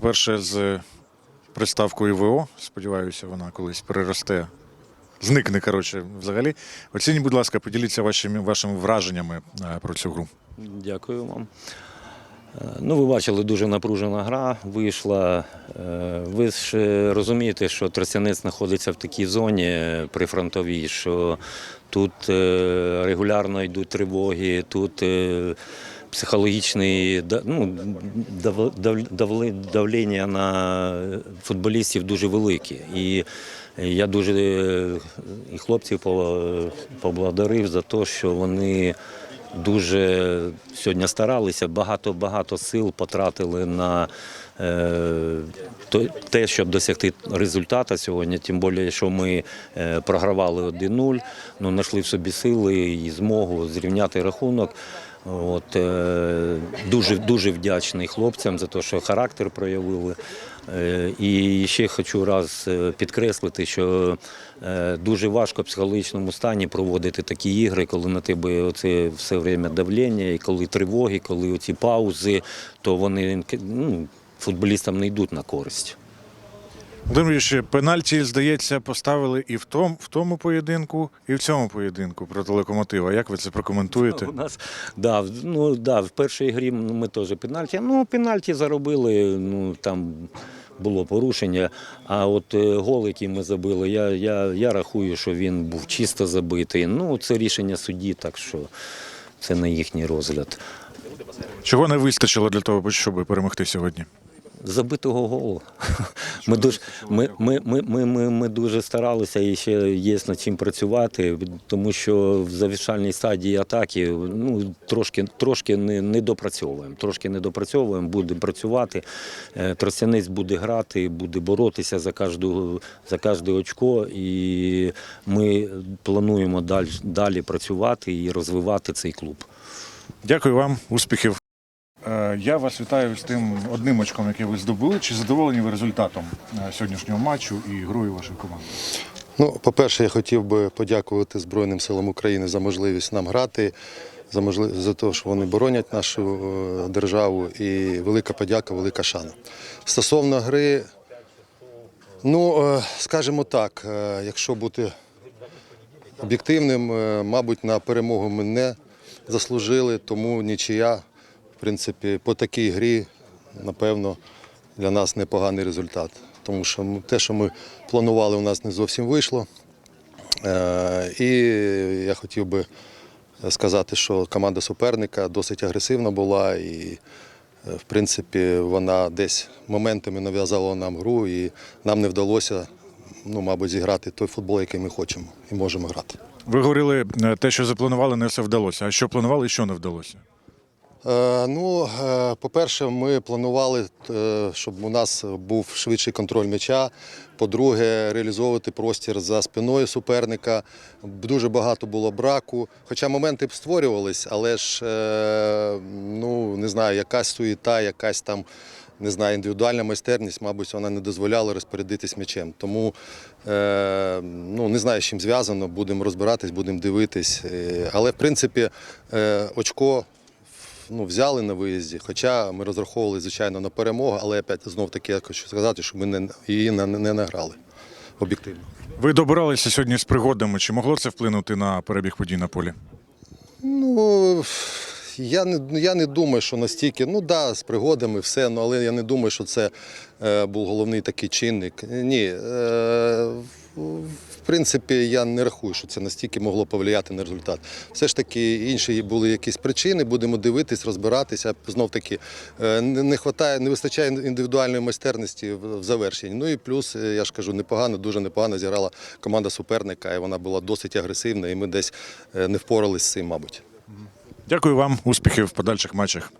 по-перше, з приставкою ВО. Сподіваюся, вона колись переросте. Зникне, коротше, взагалі. Оцініть, будь ласка, поділіться вашими, вашими враженнями е, про цю гру. Дякую вам. Е, Ну, ви бачили, дуже напружена гра вийшла. Е, Ви ж розумієте, що Тростянець знаходиться в такій зоні прифронтовій, що тут регулярно йдуть тривоги, тут психологічне ну, дав- дав- давлення на футболістів дуже велике. І я дуже е, і хлопців поблагодарив за те, що вони дуже сьогодні старалися, багато багато сил потратили на е, те, щоб досягти результату сьогодні. Тим більше, що ми е, програвали 1-0, ну знайшли в собі сили і змогу зрівняти рахунок. От, е, дуже, дуже вдячний хлопцям за те, що характер проявили. Е, І ще хочу раз е, підкреслити, що дуже важко в психологічному стані проводити такі ігри, коли на тебе оце все время давлення, і коли тривоги, коли оці паузи, то вони ну, футболістам не йдуть на користь. Володимир пенальті, здається, поставили і в тому, в тому поєдинку, і в цьому поєдинку проти локомотива. Як ви це прокоментуєте? У нас да, ну, да, в першій грі ми теж пенальті. Ну, пенальті заробили, ну там було порушення. А от е, гол, який ми забили, я, я, я рахую, що він був чисто забитий. Ну, це рішення судді, так що це не їхній розгляд. Чого не вистачило для того, щоб перемогти сьогодні? Забитого голу. Ми дуже, ми, ми, ми, ми, ми, ми дуже старалися і ще є над чим працювати, тому що в завершальній стадії атаки ну, трошки, трошки не, не допрацьовуємо. Трошки не допрацьовуємо, будемо працювати. Е, Тростянець буде грати, буде боротися за кожну, за кожне очко, і ми плануємо далі, далі працювати і розвивати цей клуб. Дякую вам, успіхів. Я вас вітаю з тим одним очком, який ви здобули. Чи задоволені ви результатом е, сьогоднішнього матчу і грою вашої команди? Ну, по-перше, я хотів би подякувати Збройним силам України за можливість нам грати, за можлив... за те, що вони боронять нашу е, державу. І велика подяка, велика шана. Стосовно гри, ну, е, скажімо так, якщо бути об'єктивним, мабуть, на перемогу ми не заслужили, тому нічия, в принципі, по такій грі, напевно, для нас непоганий результат. Тому що те, що ми планували, у нас не зовсім вийшло. Е, І я хотів би сказати, що команда суперника досить агресивна була, і, е, в принципі, вона десь моментами нав'язала нам гру, і нам не вдалося, ну, мабуть, зіграти той футбол, який ми хочемо і можемо грати. Ви говорили, е, те, що запланували, не все вдалося. А що планували і що не вдалося? Е, Ну, е, по-перше, ми планували, е, щоб у нас був швидший контроль м'яча. По-друге, реалізовувати простір за спиною суперника. Дуже багато було браку. Хоча моменти б створювались, але ж ну не знаю, якась суєта, якась там. Не знаю, індивідуальна майстерність, мабуть, вона не дозволяла розпорядитись м'ячем. Тому ну, не знаю, з чим зв'язано, будемо розбиратись, будемо дивитись. Але в принципі очко ну, взяли на виїзді, хоча ми розраховували, звичайно, на перемогу, але опять знов таки я хочу сказати, що ми не, її не, не награли об'єктивно. Ви добиралися сьогодні з пригодами. Чи могло це вплинути на перебіг подій на полі? Ну, я не, я не думаю, що настільки, ну да, з пригодами все, ну, але я не думаю, що це е, був головний такий чинник. Ні, е, в- в принципі, я не рахую, що це настільки могло повлияти на результат. Все ж таки, інші були якісь причини, будемо дивитись, розбиратися. Знов таки, е, не, хватає, не вистачає індивідуальної майстерності в, завершенні. Ну і плюс, е, я ж кажу, непогано, дуже непогано зіграла команда суперника, і вона була досить агресивна, і ми десь е, не впоралися з цим, мабуть. Дякую вам, успіхів в подальших матчах.